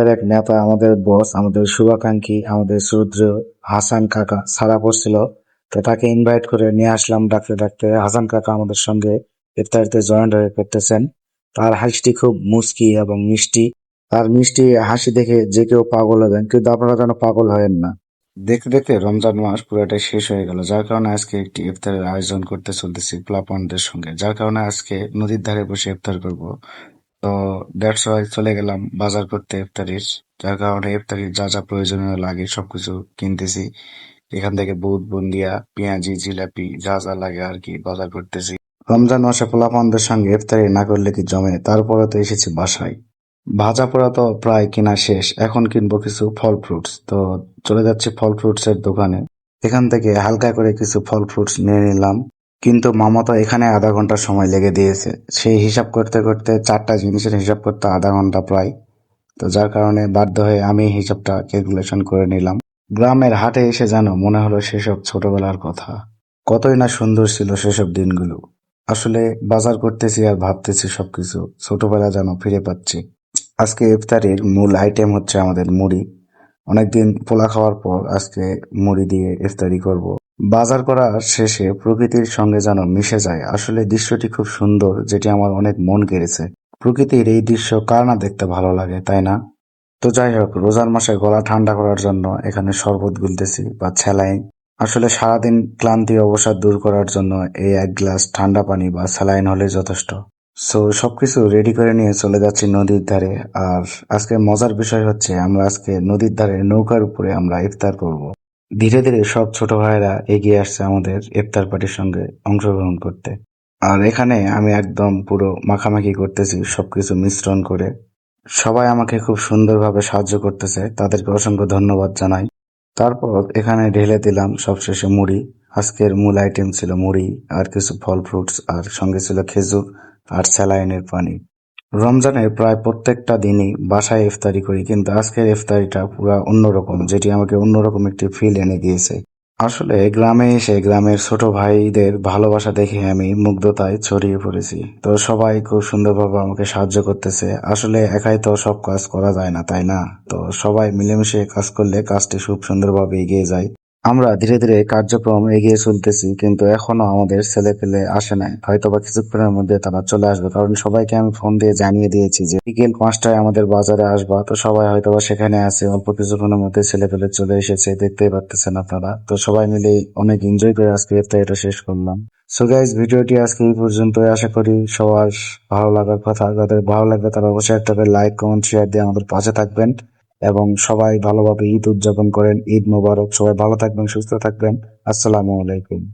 ক্লাবের এক নেতা, আমাদের বস, আমাদের শুভাকাঙ্ক্ষী, আমাদের শ্রুদ্র হাসান কাকা সারা পড়ছিল। তো তাকে ইনভাইট করে নিয়ে আসলাম ডাকতে ডাকতে। হাসান কাকা আমাদের সঙ্গে ইফতারিতে জয়েন্ট হয়ে করতেছেন। তার হাসিটি খুব মুস্কি এবং মিষ্টি। তার মিষ্টি হাসি দেখে যে কেউ পাগল হবেন, কিন্তু আপনারা যেন পাগল হবেন না। দেখতে দেখতে রমজান মাস পুরোটাই শেষ হয়ে গেল। যার কারণে আজকে একটি ইফতারের আয়োজন করতে চলতেছি প্লাপনদের সঙ্গে। যার কারণে আজকে নদীর ধারে বসে ইফতার করব। তো দ্যাটস চলে গেলাম বাজার করতে ইফতারির। যার কারণে ইফতারির যা যা প্রয়োজনীয় লাগে সবকিছু কিনতেছি। এখান থেকে বুট, বুন্দিয়া, পেঁয়াজি, জিলাপি যা যা লাগে আর কি বাজার করতেছি। রমজান মাসে পোলাপানদের সঙ্গে ইফতারি না করলে কি জমে? তারপরে তো এসেছি বাসায়। ভাজা পোড়া তো প্রায় কিনা শেষ। এখন কিনবো কিছু ফল ফ্রুটস। তো চলে যাচ্ছি ফল ফ্রুটস এর দোকানে। এখান থেকে হালকা করে কিছু ফল ফ্রুটস নিয়ে নিলাম। কিন্তু মামা তো এখানে আধা ঘণ্টা সময় লেগে দিয়েছে। সেই হিসাব করতে করতে চারটা জিনিসের হিসাব করতে আধা ঘণ্টা প্রায়। তো যার কারণে বাধ্য হয়ে আমি হিসাবটা ক্যালকুলেশন করে নিলাম। গ্রামের হাটে এসে যেন মনে হলো সেসব ছোটবেলার কথা। কতই না সুন্দর ছিল সেসব দিনগুলো। আসলে বাজার করতেছি আর ভাবতেছি সবকিছু। ছোটবেলা যেন ফিরে পাচ্ছি। আজকে ইফতারির মূল আইটেম হচ্ছে আমাদের মুড়ি। অনেকদিন পোলা খাওয়ার পর আজকে মুড়ি দিয়ে ইফতারি করব। বাজার করা শেষে প্রকৃতির সঙ্গে যেন মিশে যায়। আসলে দৃশ্যটি খুব সুন্দর, যেটি আমার অনেক মন কেড়েছে প্রকৃতির এই দৃশ্য কার না দেখতে ভালো লাগে, তাই না? তো যাই হোক, রোজার মাসে গলা ঠান্ডা করার জন্য এখানে শরবত গুলতেছি বা স্যালাইন আসলে সারাদিন ক্লান্তি অবসাদ দূর করার জন্য এই এক গ্লাস ঠান্ডা পানি বা স্যালাইন হলে যথেষ্ট। সো, সবকিছু রেডি করে নিয়ে চলে যাচ্ছি নদীর ধারে। আর আজকে মজার বিষয় হচ্ছে, আমরা আজকে নদীর ধারে নৌকার উপরে আমরা ইফতার করব। ধীরে ধীরে সব ছোট ভাইয়েরা এগিয়ে আসছে আমাদের ইফতার পার্টির সঙ্গে অংশগ্রহণ করতে। আর এখানে আমি একদম পুরো মাখামাখি করতেছি, সবকিছু মিশ্রণ করে। সবাই আমাকে খুব সুন্দরভাবে সাহায্য করতেছে, তাদেরকে অসংখ্য ধন্যবাদ জানাই। তারপর এখানে ঢেলে দিলাম সবশেষে মুড়ি। আজকের মূল আইটেম ছিল মুড়ি, আর কিছু ফল ফ্রুটস আর সঙ্গে ছিল খেজুর আর স্যালাইনের পানি। রমজানের প্রায় প্রত্যেকটা দিনই বাসায় ইফতারি করি, কিন্তু আজকের ইফতারিটা পুরো অন্যরকম, যেটি আমাকে অন্যরকম একটি ফিল এনে দিয়েছে। আসলে গ্রামে এসে গ্রামের ছোট ভাইদের ভালোবাসা দেখে আমি মুগ্ধতায় ছড়িয়ে পড়েছি। তো সবাই খুব সুন্দরভাবে আমাকে সাহায্য করতেছে। আসলে একাই তো সব কাজ করা যায় না, তাই না? তো সবাই মিলেমিশে কাজ করলে কাজটি খুব সুন্দরভাবে এগিয়ে যায়। আমরা ধীরে ধীরে কার্যক্রম এগিয়ে চলতেছি, কিন্তু এখনও আমাদের ছেলে পেলে আসে নাই। হয়তো বা কিছুক্ষণের মধ্যে তারা চলে আসবে, কারণ সবাইকে আমি ফোন দিয়ে জানিয়ে দিয়েছি যে বিকেল পাঁচটায় আমাদের বাজারে আসবা। তো সবাই হয়তো বা সেখানে আছে, অল্প কিছুক্ষণের মধ্যে ছেলে পেলে চলে এসেছে, দেখতেই পারতেছেন আপনারা। তো সবাই মিলে অনেক এনজয় করে আজকে এটা শেষ করলাম। সো গাইজ ভিডিওটি আজকে এই পর্যন্ত আশা করি সবার ভালো লাগার কথা, যাদের ভালো লাগবে তারা অবশ্যই একটা লাইক কমেন্ট শেয়ার দিয়ে আমাদের পাশে থাকবেন। এবং সবাই ভালোভাবে ঈদ উদযাপন করেন। ঈদ মোবারক। সবাই ভালো থাকবেন, সুস্থ থাকবেন। আসসালামু আলাইকুম।